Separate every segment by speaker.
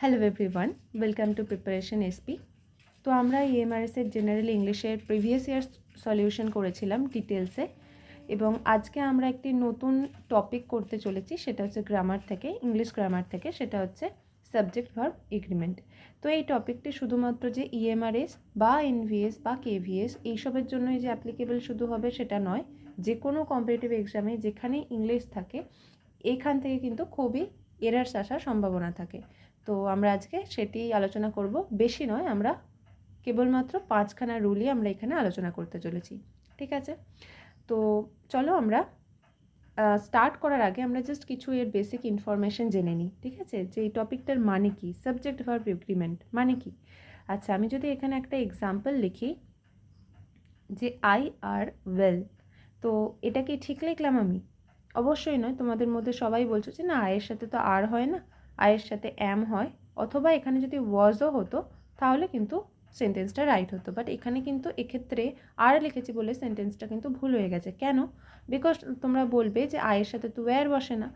Speaker 1: Hello everyone welcome to preparation SP তো আমরা ইএমআরএসের জেনারেল ইংলিশের প্রিভিয়াস ইয়ার সলিউশন করেছিলাম ডিটেলসে এবং আজকে আমরা একটি নতুন টপিক করতে চলেছি, সেটা হচ্ছে গ্রামার থেকে ইংলিশ গ্রামার থেকে, সেটা হচ্ছে সাবজেক্ট ভার্ব এগ্রিমেন্ট তো এই টপিকটি শুধুমাত্র যে ইএমআরএস বা এনভিএস বা কেভিএস এইসবের জন্যই যে অ্যাপ্লিকেবল শুধু হবে সেটা নয়, যে কোনো কম্পিটিটিভ এক্সামে যেখানে ইংলিশ থাকে, এখান থেকে কিন্তু খুবই এরার্স আসার সম্ভাবনা থাকে। তো আমরা আজকে সেটি আলোচনা করব। বেশি নয়, আমরা কেবলমাত্র পাঁচখানা রুলই আমরা এখানে আলোচনা করতে চলেছি। ঠিক আছে? তো চলো আমরা স্টার্ট করার আগে আমরা জাস্ট কিছু এর বেসিক ইনফরমেশন জেনে নিই। ঠিক আছে? যে এই টপিকটার মানে কি? সাবজেক্ট ভার্ব এগ্রিমেন্ট মানে কি? আচ্ছা আমি যদি এখানে একটা এক্সাম্পল লিখি, যে আই আর ওয়েল তো এটা কি ঠিক লিখলাম আমি? অবশ্যই নয়। তোমাদের মধ্যে সবাই বলছো যে না আয়ের সাথে তো আর হয় না। আয়ের সাথে অ্যাম হয় অথবা এখানে যদি ওয়াজও হতো, তাহলে কিন্তু সেন্টেন্সটা রাইট হতো। বাট এখানে কিন্তু এক্ষেত্রে আর লিখেছি বলে সেন্টেন্সটা কিন্তু ভুল হয়ে গেছে। কেন? বিকজ তোমরা বলবে যে আয়ের সাথে তো ওয়্যার বসে না।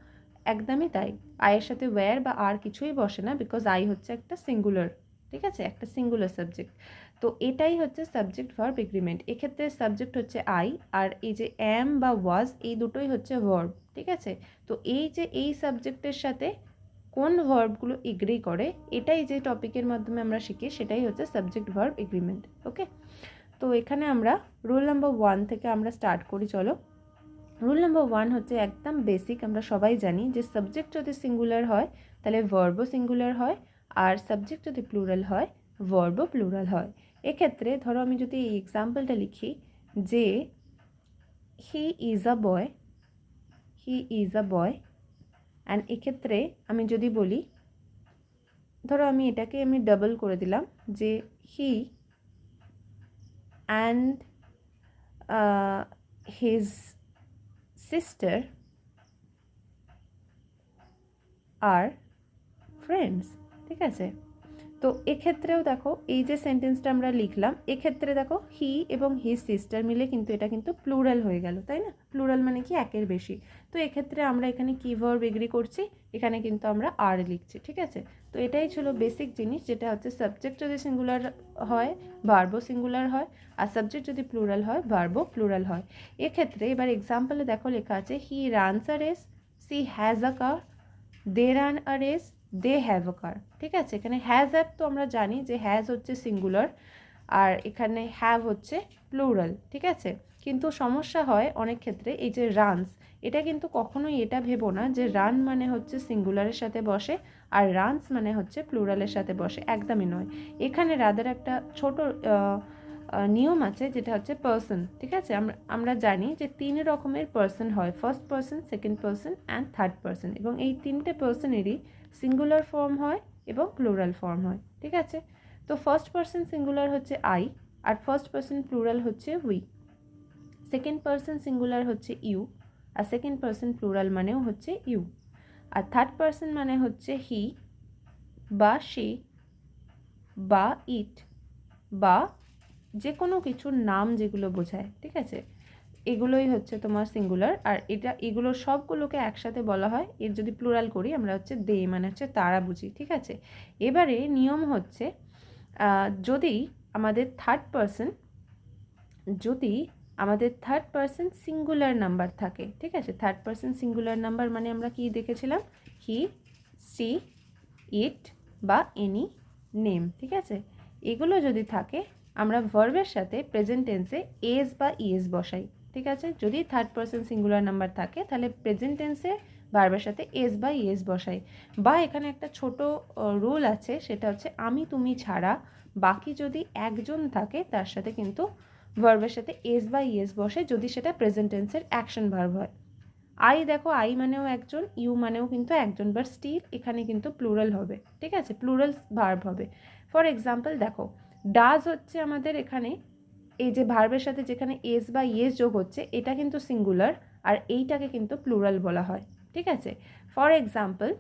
Speaker 1: একদমই তাই। আয়ের সাথে ওয়্যার বা আর কিছুই বসে না বিকজ আই হচ্ছে একটা সিঙ্গুলার ঠিক আছে? একটা সিঙ্গুলার সাবজেক্ট তো এটাই হচ্ছে সাবজেক্ট ভার্ব এগ্রিমেন্ট এক্ষেত্রে সাবজেক্ট হচ্ছে আই আর এই যে অ্যাম বা ওয়াজ এই দুটোই হচ্ছে ভার্ব ঠিক আছে? তো এই যে এই সাবজেক্টের সাথে কোন ভার্বগুলো এগ্রি করে, এটাই যে টপিকের মাধ্যমে আমরা শিখি, সেটাই হচ্ছে সাবজেক্ট ভার্ব এগ্রিমেন্ট ওকে তো এখানে আমরা রুল নাম্বার ওয়ান থেকে আমরা স্টার্ট করি, চলো। রুল নাম্বার ওয়ান হচ্ছে একদম বেসিক আমরা সবাই জানি যে সাবজেক্ট যদি সিঙ্গুলার হয়, তাহলে ভার্বও সিঙ্গুলার হয়, আর সাবজেক্ট যদি প্লুরাল হয় ভার্বও প্লুরাল হয়। এক্ষেত্রে ধরো আমি যদি এই এক্সাম্পলটা লিখি যে he is a boy he is a boy and এক্ষেত্রে আমি যদি বলি, ধরো আমি এটাকে আমি ডাবল করে দিলাম যে he and his sister are friends ঠিক আছে? তো এক্ষেত্রেও দেখো, এই যে সেন্টেন্সটা আমরা লিখলাম, এক্ষেত্রে দেখো হি এবং হিজ সিস্টার মিলে কিন্তু এটা কিন্তু প্লুরাল হয়ে গেল, তাই না? প্লুরাল মানে কি? একের বেশি। তো এক্ষেত্রে আমরা এখানে কি ভার্ব এগ্রি করছি? এখানে কিন্তু আমরা আর লিখছি, ঠিক আছে? তো এটাই ছিল বেসিক জিনিস, যেটা হচ্ছে সাবজেক্ট যদি সিঙ্গুলার হয় ভার্বও সিঙ্গুলার হয়, আর সাবজেক্ট যদি প্লুরাল হয় ভার্বও প্লুরাল হয়। এক্ষেত্রে এবার এক্সাম্পলে দেখো লেখা আছে he runs a race she has a car they run a race they have a car ঠিক আছে? এখানে হ্যাজ অ্যাপ তো আমরা জানি যে হ্যাজ হচ্ছে সিঙ্গুলার আর এখানে হ্যাভ হচ্ছে প্লুরাল ঠিক আছে? কিন্তু সমস্যা হয় অনেক ক্ষেত্রে এই যে রানস এটা কিন্তু কখনোই এটা ভেবো না যে রান মানে হচ্ছে সিঙ্গুলারের সাথে বসে আর রানস মানে হচ্ছে প্লুরালের সাথে বসে, একদমই নয়। এখানে রাদার একটা ছোট নিয়ম আছে যেটা হচ্ছে পার্সন ঠিক আছে? আমরা আমরা জানি যে তিন রকমের পার্সন হয় first person second person and third person এবং এই তিনটে পার্সনেরই সিঙ্গুলার ফর্ম হয় এবং প্লুরাল ফর্ম হয়, ঠিক আছে? তো ফার্স্ট পার্সন সিঙ্গুলার হচ্ছে আই আর ফার্স্ট পার্সন প্লুরাল হচ্ছে উই সেকেন্ড পার্সন সিঙ্গুলার হচ্ছে ইউ আর সেকেন্ড পার্সন প্লুরাল মানেও হচ্ছে ইউ আর থার্ড পার্সন মানে হচ্ছে হি বা সি বা ইট বা যে কোনো কিছুর নাম যেগুলো বোঝায়, ঠিক আছে? এগুলোই হচ্ছে তোমার সিঙ্গুলার আর এটা, এগুলো সবগুলোকে একসাথে বলা হয়। এর যদি প্লুরাল করি, আমরা হচ্ছে দে মানে হচ্ছে তারা বুঝি, ঠিক আছে? এবারে নিয়ম হচ্ছে যদি আমাদের থার্ড পার্সন যদি আমাদের থার্ড পার্সন সিঙ্গুলার নাম্বার থাকে, ঠিক আছে? থার্ড পার্সন সিঙ্গুলার নাম্বার মানে আমরা কি দেখেছিলাম? হি সি ইট বা এনি নেম ঠিক আছে? এগুলো যদি থাকে, আমরা ভার্বের সাথে প্রেজেন্ট টেন্সে এস বা ইএস বসাই। ঠিক আছে? যদি থার্ড পার্সন সিঙ্গুলার নাম্বার থাকে, তাহলে প্রেজেন্ট টেন্সে ভার্বের সাথে এস বা ইএস বসাই। বা এখানে একটা ছোট রুল আছে, সেটা হচ্ছে আমি তুমি ছাড়া, বাকি যদি একজন থাকে, তার সাথে কিন্তু ভার্বের সাথে এস বা ইএস বসে, যদি সেটা প্রেজেন্ট টেন্সের অ্যাকশন ভার্ব হয়। আই দেখো আই মানেও একজন ইউ মানেও কিন্তু একজন বাট স্টিল এখানে কিন্তু প্লুরাল হবে, ঠিক আছে? প্লুরাল ভার্ব হবে। ফর এক্সাম্পল দেখো ডাজ হচ্ছে আমাদের এখানে এই যে ভার্বের সাথে যেখানে এস বা ইয়েস যোগ হচ্ছে, এটা কিন্তু সিঙ্গুলার আর এইটাকে কিন্তু প্লুরাল বলা হয়, ঠিক আছে? ফর এক্সাম্পল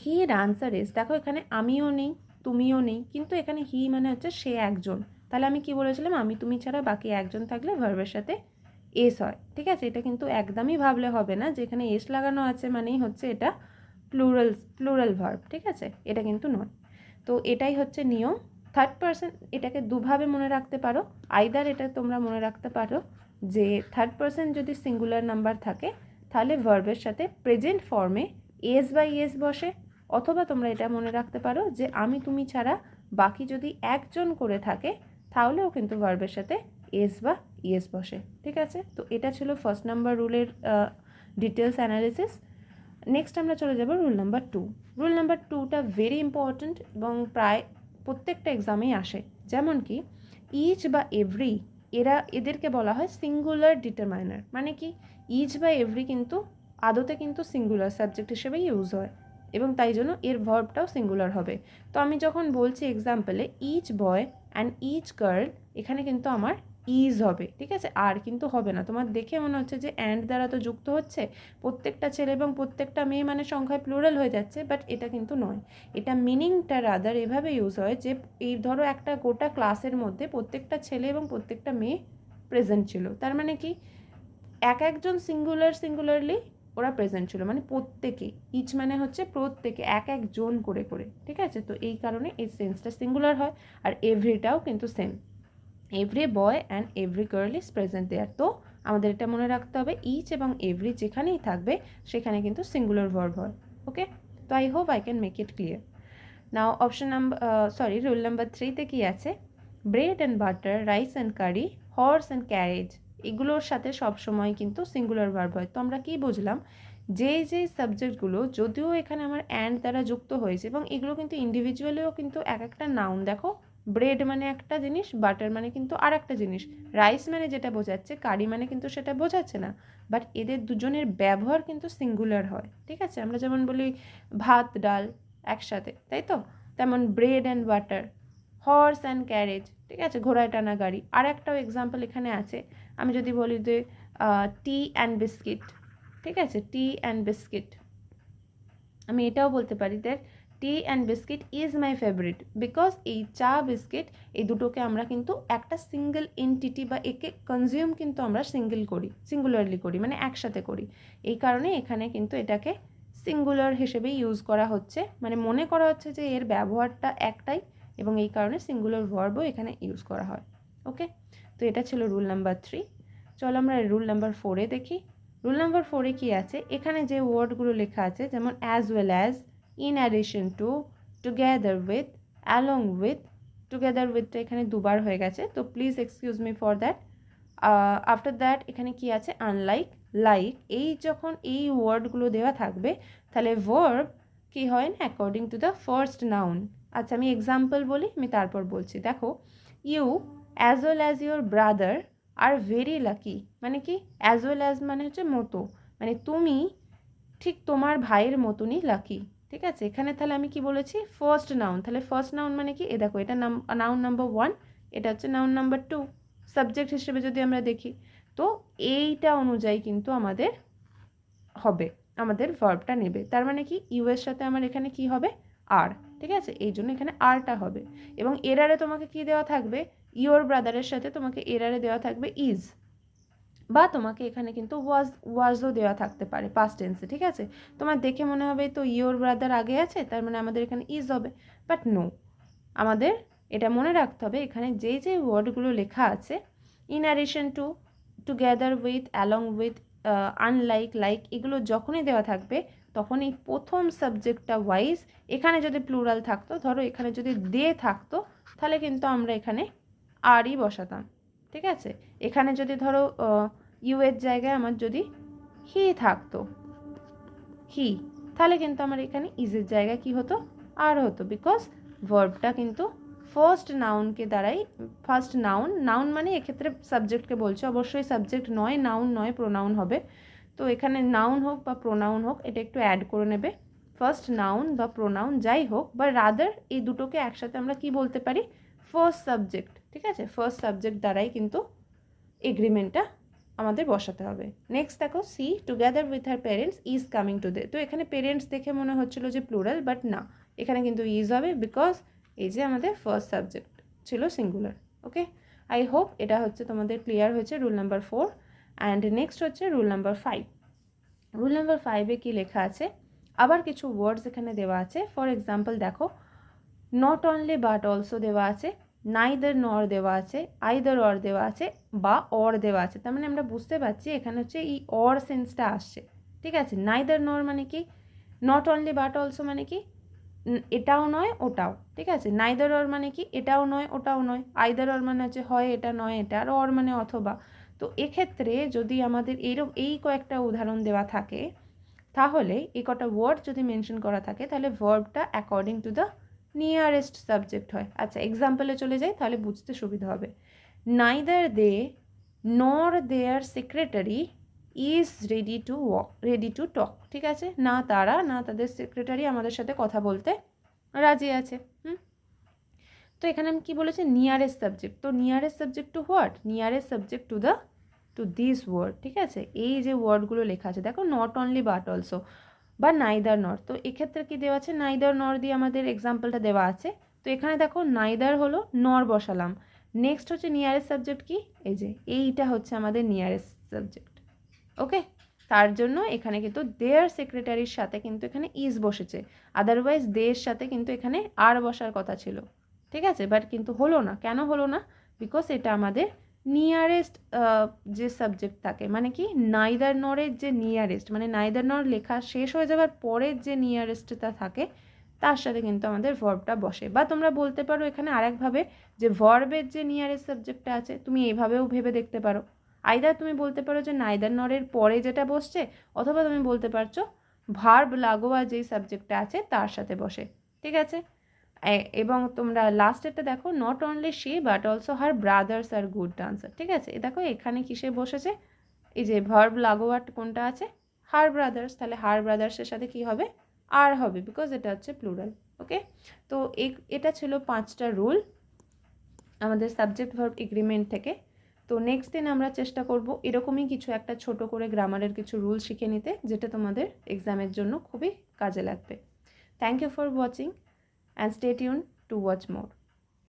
Speaker 1: হি এর আনসার এস দেখো এখানে আমিও নেই, তুমিও নেই, কিন্তু এখানে হি মানে হচ্ছে সে একজন। তাহলে আমি কি বলেছিলাম? আমি তুমি ছাড়া বাকি একজন থাকলে ভার্বের সাথে এস হয়, ঠিক আছে? এটা কিন্তু একদমই ভাবলে হবে না যেখানে এস লাগানো আছে মানেই হচ্ছে এটা প্লুরাল প্লুরাল ভার্ব ঠিক আছে? এটা কিন্তু নয়। তো এটাই হচ্ছে নিয়ম। থার্ড পার্সন এটাকে দুভাবে মনে রাখতে পারো। আইদার এটা তোমরা মনে রাখতে পারো যে থার্ড পার্সন যদি সিঙ্গুলার নাম্বার থাকে, তাহলে ভার্বের সাথে প্রেজেন্ট ফর্মে এস বাই এস বসে। অথবা তোমরা এটা মনে রাখতে পারো যে আমি তুমি ছাড়া বাকি যদি একজন করে থাকে, তাহলেও কিন্তু ভার্বের সাথে এস বা ইএস বসে। ঠিক আছে? তো এটা ছিল ফার্স্ট নাম্বার রুলের ডিটেলস অ্যানালিসিস নেক্সট আমরা চলে যাব rule number two rule number টুটা ভেরি ইম্পর্ট্যান্ট এবং প্রায় প্রত্যেকটা এক্সামেই আসে। যেমন কি ইচ বা এভরি এরা এদেরকে বলা হয় সিঙ্গুলার ডিটারমাইনার মানে কি ইচ বা এভরি কিন্তু আদতে কিন্তু সিঙ্গুলার সাবজেক্ট হিসেবেই ইউজ হয় এবং তাই জন্য এর ভার্বটাও সিঙ্গুলার হবে। তো আমি যখন বলছি এক্সাম্পলে each boy and each girl এখানে কিন্তু আমার ইজ হবে, ঠিক আছে? আর কিন্তু হবে না। তোমার দেখে মনে হচ্ছে যে অ্যান্ড দ্বারা তো যুক্ত হচ্ছে, প্রত্যেকটা ছেলে এবং প্রত্যেকটা মেয়ে মানে সংখ্যায় প্লুরাল হয়ে যাচ্ছে বাট এটা কিন্তু নয়। এটা মিনিংটা রাদার এভাবে ইউজ হয় যে এই ধরো একটা গোটা ক্লাসের মধ্যে প্রত্যেকটা ছেলে এবং প্রত্যেকটা মেয়ে প্রেজেন্ট ছিল। তার মানে কি? এক একজন সিঙ্গুলার সিঙ্গুলারলি ওরা প্রেজেন্ট ছিল মানে প্রত্যেকে। ইচ মানে হচ্ছে প্রত্যেকে, এক একজন করে করে, ঠিক আছে? তো এই কারণে এই সেন্সটা সিঙ্গুলার হয়, আর এভরিটাও কিন্তু same every boy and every girl is present there তো আমাদের এটা মনে রাখতে হবে ইচ এবং এভরি যেখানেই থাকবে, সেখানে কিন্তু সিঙ্গুলার ভার্ব হয় ওকে তো I hope I can make it clear now option number sorry rule number থ্রিতে কী আছে? Bread and butter rice and curry horse and carriage এগুলোর সাথে সবসময় কিন্তু সিঙ্গুলার ভার্ব হয়। তো আমরা কী বুঝলাম? যে যে সাবজেক্টগুলো যদিও এখানে আমার অ্যান্ড দ্বারা যুক্ত হয়েছে এবং এগুলো কিন্তু ইন্ডিভিজুয়ালিও কিন্তু এক একটা নাউন দেখো ব্রেড মানে একটা জিনিস বাটার মানে কিন্তু আর একটা জিনিস। রাইস মানে যেটা বোঝাচ্ছে কারি মানে কিন্তু সেটা বোঝাচ্ছে না। বাট এদের দুজনের ব্যবহার কিন্তু সিঙ্গুলার হয়, ঠিক আছে? আমরা যেমন বলি ভাত, ডাল একসাথে, তাই তো? তেমন bread and butter horse and carriage ঠিক আছে? ঘোড়ায় টানা গাড়ি। আর একটাও এক্সাম্পল এখানে আছে। আমি যদি বলি যে টি অ্যান্ড বিস্কিট ঠিক আছে? টি অ্যান্ড বিস্কিট আমি এটাও বলতে পারি that tea and biscuit is my favourite because এই চা বিস্কিট এই দুটোকে আমরা কিন্তু একটা সিঙ্গেল এন্টিটি বা একে কনজিউম কিন্তু আমরা সিঙ্গেল করি সিঙ্গুলারলি করি মানে একসাথে করি। এই কারণে এখানে কিন্তু এটাকে সিঙ্গুলার হিসেবেই ইউজ করা হচ্ছে। মানে মনে করা হচ্ছে যে এর ব্যবহারটা একটাই এবং এই কারণে সিঙ্গুলার ভার্বও এখানে ইউজ করা হয়। ওকে তো এটা ছিল রুল নাম্বার থ্রি চলো আমরা রুল নাম্বার ফোরে দেখি। রুল নাম্বার ফোরে কী আছে? এখানে যে ওয়ার্ডগুলো লেখা আছে, যেমন as well as in addition to together with along with together উইথটা এখানে দুবার হয়ে গেছে। তো please excuse me for that after that এখানে কি আছে? আনলাইক লাইক এই যখন এই ওয়ার্ডগুলো দেওয়া থাকবে, তাহলে ভার্ব কী হয় না? According to the first noun আচ্ছা আমি এক্সাম্পল বলি, আমি তারপর বলছি। দেখো you as well as your brother are very lucky মানে কি? অ্যাজ ওয়েল অ্যাজ মানে হচ্ছে মতো মানে তুমি ঠিক তোমার ভাইয়ের মতনই লাকি ঠিক আছে? এখানে তাহলে আমি কি বলেছি? ফার্স্ট নাউন তাহলে ফার্স্ট নাউন মানে কি? এ দেখো, এটা নাম নাউন নাম্বার ওয়ান এটা হচ্ছে নাউন নাম্বার টু সাবজেক্ট হিসেবে যদি আমরা দেখি, তো এইটা অনুযায়ী কিন্তু আমাদের হবে, আমাদের ভার্বটা নেবে। তার মানে কি? ইউ এর সাথে আমার এখানে কি হবে? আর ঠিক আছে? এই জন্য এখানে আরটা হবে। এবং এরারে তোমাকে কি দেওয়া থাকবে? ইয়োর ব্রাদারের সাথে তোমাকে এরারে দেওয়া থাকবে ইজ বা তোমাকে এখানে কিন্তু ওয়াজ ওয়াজও দেওয়া থাকতে পারে পাস্ট টেন্সে ঠিক আছে? তোমার দেখে মনে হবে তো ইয়োর ব্রাদার আগে আছে, তার মানে আমাদের এখানে ইজ হবে বাট নো আমাদের এটা মনে রাখতে হবে, এখানে যেই যে ওয়ার্ডগুলো লেখা আছে in addition to together with along with unlike like এগুলো যখনই দেওয়া থাকবে তখন এই প্রথম সাবজেক্টটা ওয়াইজ এখানে যদি প্লুরাল থাকতো, ধরো এখানে যদি দে থাকতো, তাহলে কিন্তু আমরা এখানে আরই বসাতাম, ঠিক আছে? এখানে যদি ধরো ইউ এর জায়গায় আমার যদি হি থাকতো। হি, তাহলে কিন্তু আমার এখানে ইজের জায়গায় কি হতো? আর হতো বিকজ ভার্বটা কিন্তু ফার্স্ট নাউনকে দ্বারাই ফার্স্ট নাউন নাউন মানে এক্ষেত্রে সাবজেক্টকে বলছে। অবশ্যই সাবজেক্ট নয় নাউন নয় প্রোনাউন হবে। তো এখানে নাউন হোক বা প্রোনাউন হোক, এটা একটু অ্যাড করে নেবে। ফার্স্ট নাউন বা প্রোনাউন যাই হোক, বা রাদার এই দুটোকে একসাথে আমরা কি বলতে পারি? ফার্স্ট সাবজেক্ট ঠিক আছে? ফার্স্ট সাবজেক্ট দ্বারাই কিন্তু এগ্রিমেন্টটা আমাদের বসাতে হবে। নেক্সট দেখো she together with her parents is coming today তো এখানে পেরেন্টস দেখে মনে হচ্ছিল যে প্লুরাল বাট না। এখানে কিন্তু ইজ হবে বিকজ এই যে আমাদের ফার্স্ট সাবজেক্ট ছিল সিঙ্গুলার ওকে আই হোপ এটা হচ্ছে তোমাদের ক্লিয়ার হয়েছে rule number four and next হচ্ছে rule number five rule number ফাইভে কী লেখা আছে? আবার কিছু ওয়ার্ডস এখানে দেওয়া আছে। ফর এক্সাম্পল দেখো নট অনলি বাট অলসো দেওয়া আছে। নাইদার নর দেওয়া আছে, আইদার অর দেওয়া আছে বা অর দেওয়া আছে। তার মানে আমরা বুঝতে পারছি এখানে হচ্ছে এই অর সেন্সটা আসছে। ঠিক আছে? নাইদার নর মানে কি? নট অনলি বাট অলসো মানে কি? এটাও নয়, ওটাও। ঠিক আছে? নাইদার অর মানে কি? এটাও নয়, ওটাও নয়। আইদার অর মানে হচ্ছে হয়, এটা নয়, এটা। আর অর মানে অথবা। তো এক্ষেত্রে যদি আমাদের এইরকম এই কয়েকটা উদাহরণ দেওয়া থাকে, তাহলে এই কটা ওয়ার্ড যদি মেনশন করা থাকে, তাহলে ভার্বটা according to the nearest subject হয়। আচ্ছা এক্সাম্পলে চলে যাই, তাহলে বুঝতে সুবিধা হবে। Neither they nor their secretary is ready to walk ready to talk ঠিক আছে? না তারা, না তাদের সেক্রেটারি আমাদের সাথে কথা বলতে রাজি আছে, হুম? তো এখানে আমি কী বলেছি? নিয়ারেস্ট সাবজেক্ট তো nearest subject to what nearest subject to the to this word ঠিক আছে? এই যে ওয়ার্ডগুলো লেখা আছে, দেখো নট অনলি বাট অলসো বা নাইদার নর। তো এক্ষেত্রে কি দেওয়া আছে? নাইদার নর দিয়ে আমাদের এক্সাম্পলটা দেওয়া আছে। তো এখানে দেখো নাইদার হলো নর বসালাম। নেক্সট হচ্ছে নিয়ারেস্ট সাবজেক্ট কি? এই যে, এইটা হচ্ছে আমাদের নিয়ারেস্ট সাবজেক্ট ওকে তার জন্য এখানে কিন্তু দেয়ার সেক্রেটারির সাথে কিন্তু এখানে ইজ বসেছে। আদারওয়াইজ দের সাথে কিন্তু এখানে আর বসার কথা ছিল। ঠিক আছে? বাট কিন্তু হলো না। কেন হলো না? বিকজ এটা আমাদের নিয়ারেস্ট যে সাবজেক্ট থাকে মানে কি? নাইদার নরের যে নিয়ারেস্ট মানে নাইদার নর লেখা শেষ হয়ে যাওয়ার পরের যে নিয়ারেস্টটা থাকে, তার সাথে কিন্তু আমাদের ভার্বটা বসে। বা তোমরা বলতে পারো এখানে আরেকভাবে যে ভার্বের যে নিয়ারেস্ট সাবজেক্টটা আছে, তুমি এভাবেও ভেবে দেখতে পারো। আইদার তুমি বলতে পারো যে নাইদার নরের পরে যেটা বসছে, অথবা তুমি বলতে পারছ ভার্ব লাগোয়া যেই সাবজেক্টটা আছে, তার সাথে বসে। ঠিক আছে? এবং তোমরা লাস্টেরটা দেখো not only she but also her brothers are good dancer ঠিক আছে? দেখো, এখানে কিসে বসেছে? এই যে ভার্ব লাগোয়াট কোনটা আছে? হার ব্রাদার্স তাহলে হার ব্রাদার্সের সাথে কি হবে? আর হবে বিকজ এটা হচ্ছে প্লুরাল ওকে তো এটা ছিল পাঁচটা রুল আমাদের সাবজেক্ট ভার্ব এগ্রিমেন্ট থেকে। তো নেক্সট দিন আমরা চেষ্টা করব এরকমই কিছু একটা ছোট করে গ্রামারের কিছু রুল শিখে নিতে, যেটা তোমাদের এক্সামের জন্য খুবই কাজে লাগবে। Thank you for watching and stay tuned to watch more.